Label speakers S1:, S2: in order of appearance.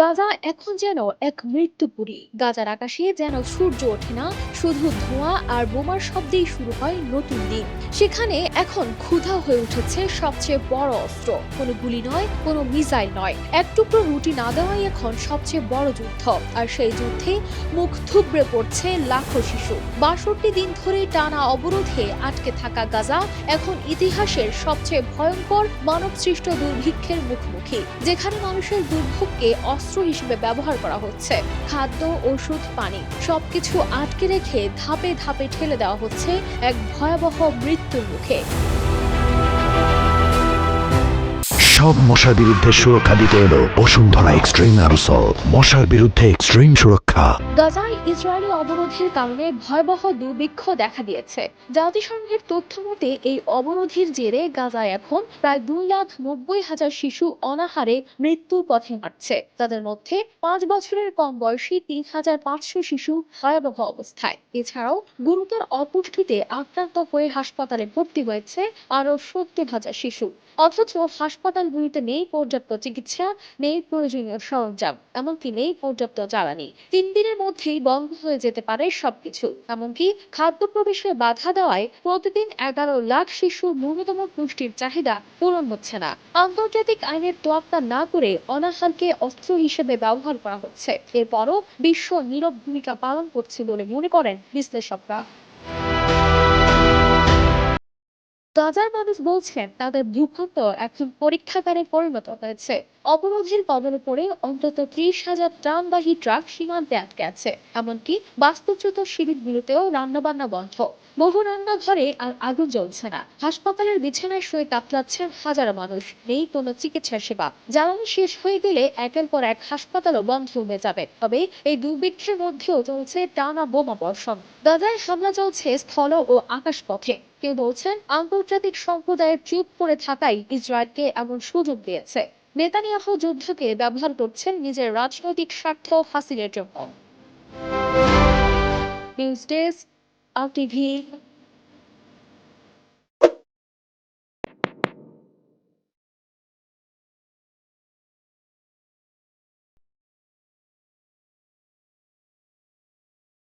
S1: গাজা এখন যেন এক মৃত্যুপুরী গাজার আকাশে যেন সূর্য ওঠে না, শুধু ধোঁয়া আর বোমার শব্দেই শুরু হয় নতুন দিন। সেখানে এখন ক্ষুধা হয়ে উঠেছে সবচেয়ে বড় অস্ত্র। কোনো গুলি নয়, কোনো মিসাইল নয়। এক টুকরো রুটি না দেওয়াই এখন সবচেয়ে বড় যুদ্ধ। আর সেই যুদ্ধে মুখ থুবড়ে পড়ছে লাখো শিশু। বাষট্টি দিন ধরে টানা অবরোধে আটকে থাকা গাজা এখন ইতিহাসের সবচেয়ে ভয়ঙ্কর মানবসৃষ্ট দুর্ভিক্ষের মুখোমুখি, যেখানে মানুষের দুর্ভোগকে অস্ত্র হিসেবে ব্যবহার করা হচ্ছে। খাদ্য, ওষুধ, পানি সবকিছু আটকে রেখে ধাপে ধাপে ঠেলে দেওয়া হচ্ছে এক ভয়াবহ মৃত্যুর মুখে।
S2: সব মশার বিরুদ্ধে সুরক্ষা দিতে এলো বসুন্ধরা এক্সট্রিম অ্যারোসল। মশার বিরুদ্ধে এক্সট্রিম সুরক্ষা।
S1: গাজায় ইসরায়েলি অবরোধের কারণে ভয়াবহ দুর্ভিক্ষ দেখা দিয়েছে। জাতিসংঘের তথ্য মতে, এই অবরোধের জেরে গাজায় এখন প্রায় দুই লাখ নব্বই হাজার শিশু অনাহারে মৃত্যুর পথে হাঁটছে। তাদের মধ্যে পাঁচ বছরের কম বয়সী তিন হাজার পাঁচশো শিশু ভয়াবহ অবস্থায়। এছাড়াও গুরুতর অপুষ্টিতে আক্রান্ত হয়ে হাসপাতালে ভর্তি হয়েছে আরও সত্তর হাজার শিশু। অথচ হাসপাতালগুলিতে নেই পর্যাপ্ত চিকিৎসা, নেই প্রয়োজনীয় সরঞ্জাম, এমনকি নেই পর্যাপ্ত জ্বালানি। তিন দিনের মধ্যেই বন্ধ হয়ে যেতে পারে সবকিছু। এমনকি খাদ্য প্রবেশে বাধা দেওয়ায় প্রতিদিন এগারো লাখ শিশুর ন্যূনতম পুষ্টির চাহিদা পূরণ হচ্ছে না। আন্তর্জাতিক আইনের তোয়াক্কা না করে অনাহারকে অস্ত্র হিসেবে ব্যবহার করা হচ্ছে। এরপরও বিশ্ব নীরব ভূমিকা পালন করছে বলে মনে করেন বিশ্লেষকরা। গাজার মানুষ বলছেন তাদের ভূখণ্ড এখন পরীক্ষাগারে পরিণত হয়েছে। অবরোধের কবলে পড়ে অন্তত ত্রিশ হাজার ট্রামবাহী ট্রাক সীমান্তে আটকে আছে। এমনকি বাস্তুচ্যুত শিবিরগুলোতেও রান্নাবান্না বন্ধ। বহু রান্নাঘরে আর আগুন জ্বলছে না। হাসপাতালের বিছানায় শুয়ে কাতলাচ্ছেন হাজারো মানুষ। নেই কোনো চিকিৎসা সেবা। জ্বালানি শেষ হয়ে গেলে একের পর এক হাসপাতালও বন্ধ হয়ে যাবে। তবে এই দুর্ভিক্ষের মধ্যেও চলছে টানা বোমা বর্ষণ। গাজায় হামলা চলছে স্থল ও আকাশ পথে কেউ বলছেন, আন্তর্জাতিক সম্প্রদায়ের চুপ করে থাকাই ইসরায়েলকে এমন সুযোগ দিয়েছে। নেতানিয়াহু যুদ্ধকে ব্যবহার করছেন নিজের রাজনৈতিক স্বার্থ হাসিলের জন্য। নিউজ ডেস্ক, আর টিভি